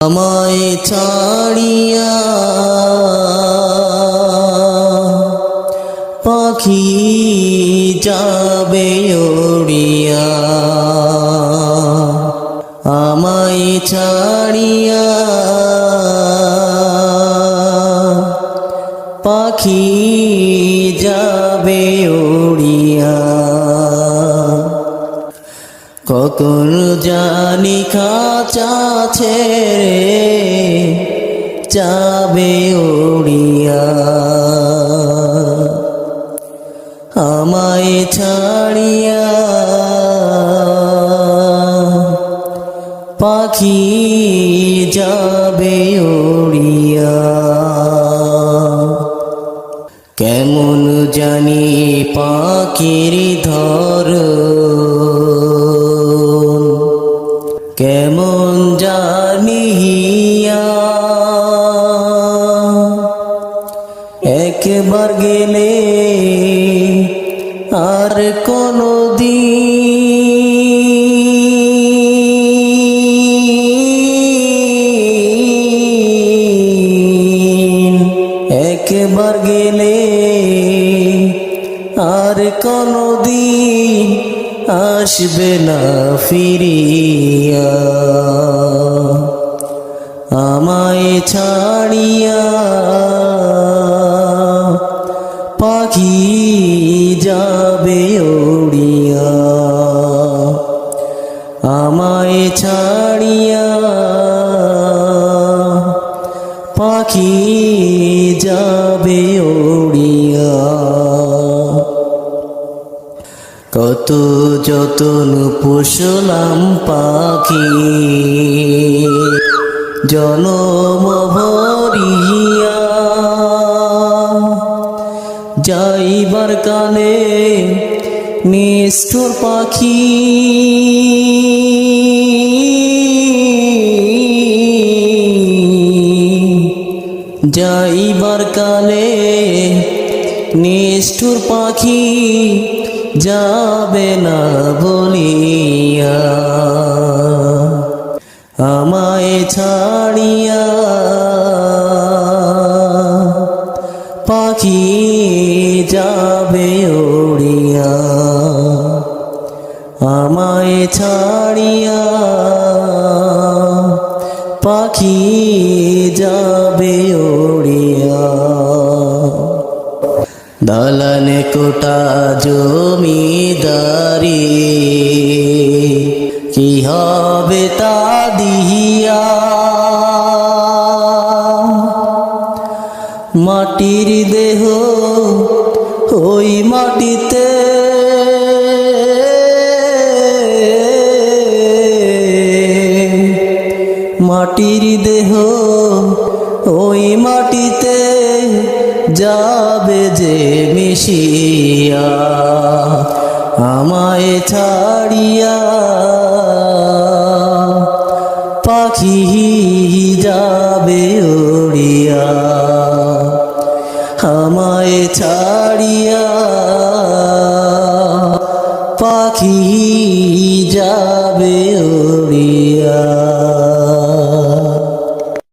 আমায় ছাড়িয়া পাখি যাবে উড়িয়া আমায় ছাড়িয়া পাখি যাবে কখন জানি খাঁচা ছেড়ে যাবে উড়িয়া আমায় ছাড়িয়া পাখি যাবে উড়িয়া কেমন জানি পাখির ধর একবার গেলে আর কোনো দিন একবার গেলে আর কোনো দিন আসবে না ফিরিয়া। আমায় ছাড়িয়া পাখি যাবে উড়িয়া কত যতন পুষলাম পাখি জনম ভরিয়া। যাইবার কালে নিষ্ঠুর পাখি যাইবার কালে নিষ্ঠুর পাখি যাবে না বলিয়া। আমায় ছাড়িয়া পাখি যাবে উড়িয়া আমায় ছাড়িয়া পাখি যাবে দালানে কোটা জমিদারি। কি হবে তা দিহিয়া মাটির দেহ ওই মাটিতে। মাটির দেহ ওই মাটিতে। যাবে যে মিশিয়া আমায় ছাড়িয়া পাখি যাবে উড়িয়া আমায় ছাড়িয়া পাখি